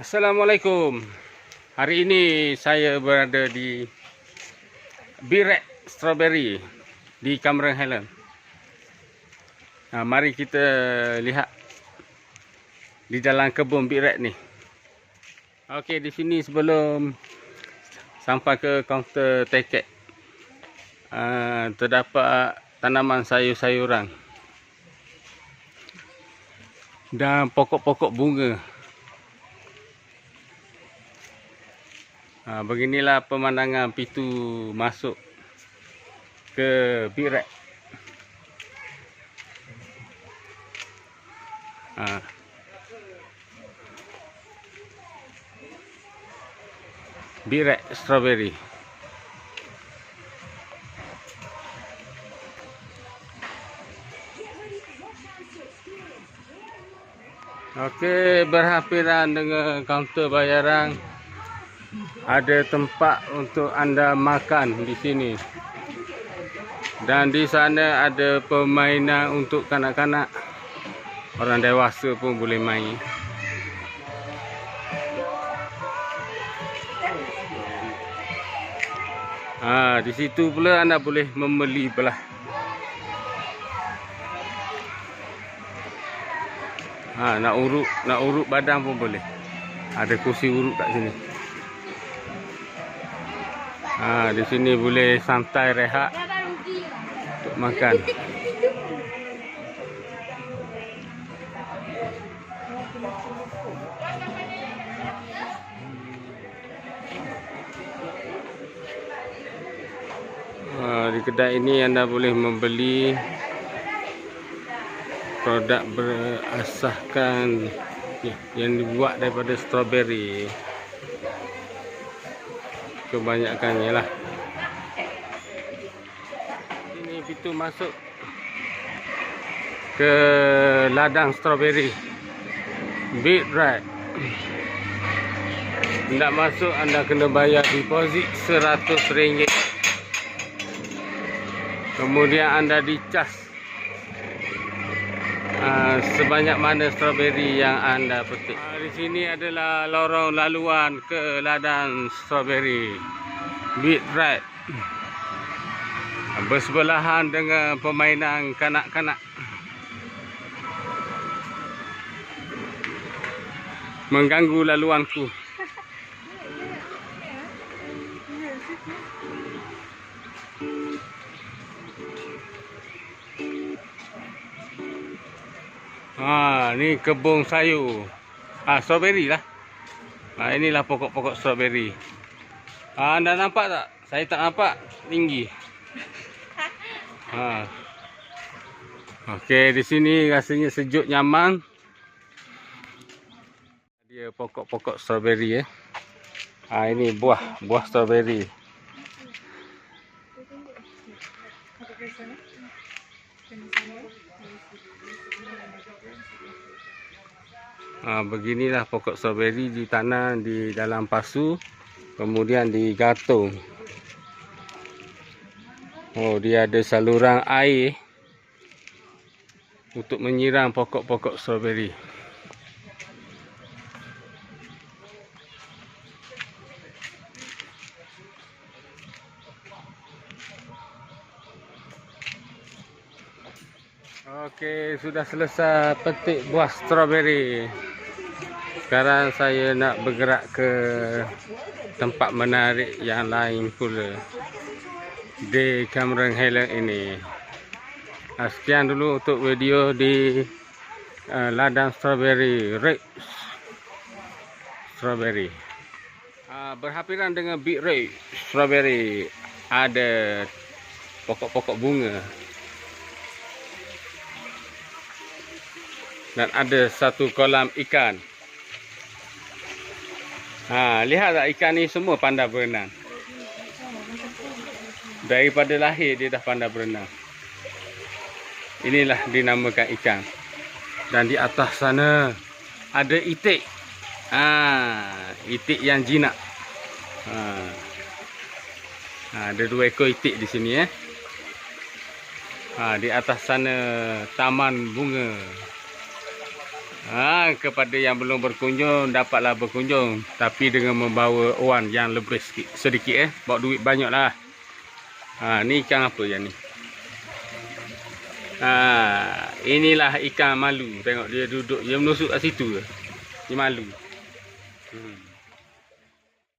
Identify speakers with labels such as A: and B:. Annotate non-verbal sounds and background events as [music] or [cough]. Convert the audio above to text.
A: Assalamualaikum. Hari ini saya berada di Birek Strawberry di Cameron Highland. Ha, mari kita lihat di dalam kebun Birek ni. Okey, di sini sebelum sampai ke kaunter tiket uh, terdapat tanaman sayur-sayuran dan pokok-pokok bunga. Ha, beginilah pemandangan pintu masuk ke Birek. Ha. Birek strawberry. Okey, berhampiran dengan kaunter bayaran ada tempat untuk anda makan di sini. Dan di sana ada permainan untuk kanak-kanak. Orang dewasa pun boleh main. Ha, di situ pula anda boleh membeli belah. Ha, nak urut, nak urut badan pun boleh. Ada kursi urut kat sini. Ha, di sini boleh santai rehat untuk makan. Ha, di kedai ini anda boleh membeli produk berasaskan ya, yang dibuat daripada strawberry kebanyakannya lah. Ini pintu masuk ke ladang strawberry big right tidak masuk anda kena bayar deposit 100 ringgit. Kemudian anda dicas uh, sebanyak mana strawberry yang anda petik? Uh, di sini adalah lorong laluan ke ladang strawberry beat right bersebelahan dengan permainan kanak-kanak. Mengganggu laluanku [laughs] Ha, ni kebun sayur. Ah, strawberry lah. Ha, inilah pokok-pokok strawberry. Ha, anda nampak tak? Saya tak nampak tinggi. Ha. Okey, di sini rasanya sejuk nyaman. Dia pokok-pokok strawberry eh. Ha, ini buah, buah strawberry. Ha, beginilah pokok strawberry ditanam di dalam pasu kemudian digantung. Oh, dia ada saluran air untuk menyiram pokok-pokok strawberry. Okey, sudah selesai petik buah strawberry. Sekarang saya nak bergerak ke tempat menarik yang lain pula di Cameron Highland ini. Ah, sekian dulu untuk video di uh, ladang strawberry, red strawberry. Uh, berhampiran dengan big red strawberry ada pokok-pokok bunga. Dan ada satu kolam ikan. Ha, lihat tak ikan ni semua pandai berenang. Daripada lahir dia dah pandai berenang. Inilah dinamakan ikan. Dan di atas sana ada itik. Ha, itik yang jinak. Ha. ha ada dua ekor itik di sini eh. Ha, di atas sana taman bunga. Ha, kepada yang belum berkunjung, dapatlah berkunjung. Tapi dengan membawa wan yang lebih sikit, sedikit eh. Bawa duit banyak lah. Ha, ni ikan apa yang ni? Ha, inilah ikan malu. Tengok dia duduk, dia menusuk kat situ. Dia malu. Hmm.